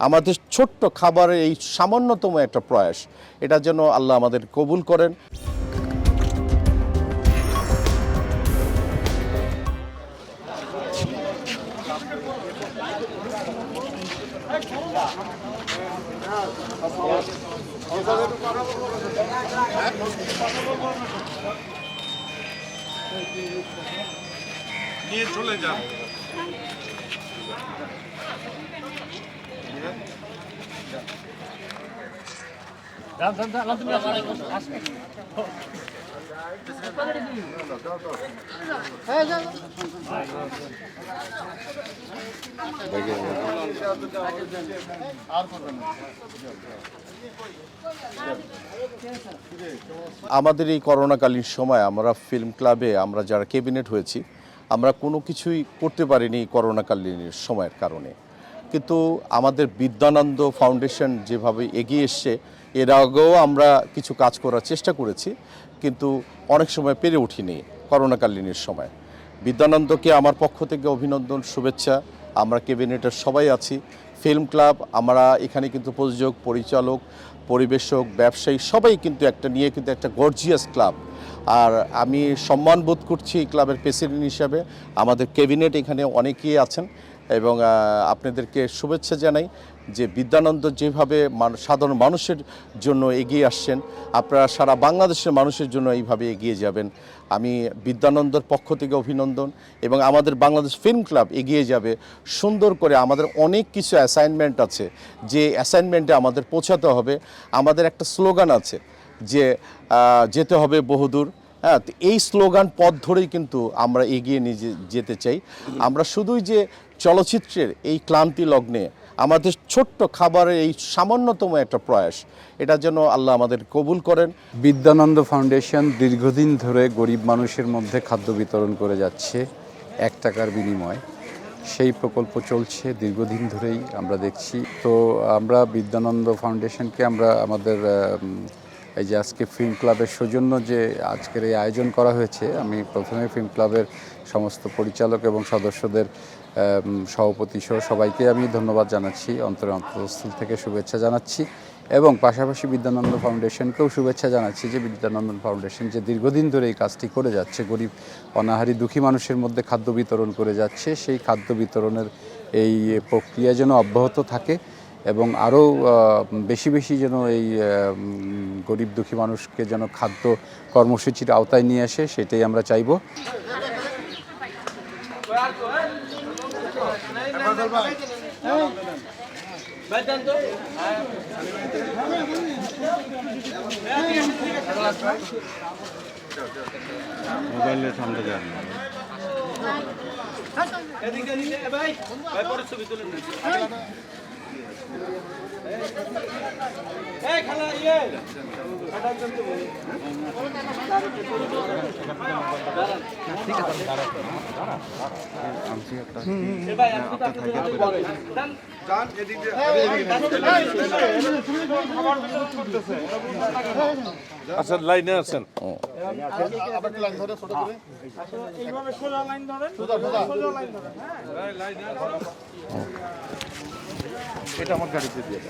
আমাদের ছোট্ট খাবারের এই সামান্যতম একটা প্রয়াস। এটা যেন আল্লাহ আমাদের কবুল করেন। নিয়ে চলে যান। আমাদের এই করোনাকালীন সময় আমরা ফিল্ম ক্লাবে আমরা যারা ক্যাবিনেট হয়েছি, আমরা কোনো কিছুই করতে পারিনি করোনাকালীন সময়ের কারণে। কিন্তু আমাদের বিদ্যানন্দ ফাউন্ডেশন যেভাবে এগিয়ে এসছে, এর আগেও আমরা কিছু কাজ করার চেষ্টা করেছি, কিন্তু অনেক সময় পেরে উঠিনি করোনাকালীনের সময়। বিদ্যানন্দকে আমার পক্ষ থেকে অভিনন্দন, শুভেচ্ছা। আমরা ক্যাবিনেটের সবাই আছি। ফিল্ম ক্লাব, আমরা এখানে কিন্তু প্রযোজক, পরিচালক, পরিবেশক, ব্যবসায়ী সবাই কিন্তু একটা নিয়ে কিন্তু একটা গর্জিয়াস ক্লাব। আর আমি সম্মান বোধ করছি এই ক্লাবের প্রেসিডেন্ট হিসাবে। আমাদের ক্যাবিনেট এখানে অনেকেই আছেন। এবং আপনাদেরকে শুভেচ্ছা জানাই যে বিদ্যানন্দ যেভাবে সাধারণ মানুষের জন্য এগিয়ে আসছেন, আপনারা সারা বাংলাদেশের মানুষের জন্য এইভাবে এগিয়ে যাবেন। আমি বিদ্যানন্দর পক্ষ থেকে অভিনন্দন এবং আমাদের বাংলাদেশ ফিল্ম ক্লাব এগিয়ে যাবে। সুন্দর করে আমাদের অনেক কিছু অ্যাসাইনমেন্ট আছে, যে অ্যাসাইনমেন্টে আমাদের পৌঁছাতে হবে। আমাদের একটা স্লোগান আছে যে যেতে হবে বহুদূর। হ্যাঁ তো এই স্লোগান পথ ধরেই কিন্তু আমরা এগিয়ে নিয়ে যেতে চাই। আমরা শুধুই যে চলচ্চিত্রের এই ক্লান্তি লগ্নে আমাদের ছোট্ট খাবারের এই সামান্যতম একটা প্রয়াস, এটা যেন আল্লাহ আমাদের কবুল করেন। বিদ্যানন্দ ফাউন্ডেশন দীর্ঘদিন ধরে গরিব মানুষের মধ্যে খাদ্য বিতরণ করে যাচ্ছে এক টাকার বিনিময়। সেই প্রকল্প চলছে, দীর্ঘদিন ধরেই আমরা দেখছি। তো আমরা বিদ্যানন্দ ফাউন্ডেশনকে আমরা আমাদের এই যে আজকে ফিল্ম ক্লাবের সৌজন্য যে আজকের এই আয়োজন করা হয়েছে, আমি প্রথমে ফিল্ম ক্লাবের সমস্ত পরিচালক এবং সদস্যদের সভাপতি সহ সবাইকে আমি ধন্যবাদ জানাচ্ছি, অন্তরে অন্তঃস্থল থেকে শুভেচ্ছা জানাচ্ছি এবং পাশাপাশি বিদ্যানন্দ ফাউন্ডেশনকেও শুভেচ্ছা জানাচ্ছি যে বিদ্যানন্দ ফাউন্ডেশন যে দীর্ঘদিন ধরে এই কাজটি করে যাচ্ছে, গরিব, অনাহারী, দুঃখী মানুষের মধ্যে খাদ্য বিতরণ করে যাচ্ছে, সেই খাদ্য বিতরণের এই প্রক্রিয়া যেন অব্যাহত থাকে এবং আরও বেশি বেশি যেন এই গরিব দুঃখী মানুষকে যেন খাদ্য কর্মসূচির আওতায় নিয়ে আসে সেটাই আমরা চাইব। মোবাইলের সামনে যান। আচ্ছা লাইনে আছেন। সোজা লাইন ধরেন। সোজা লাইন ধরেন হ্যাঁ। এটা আমার গাড়িতে দিয়ে।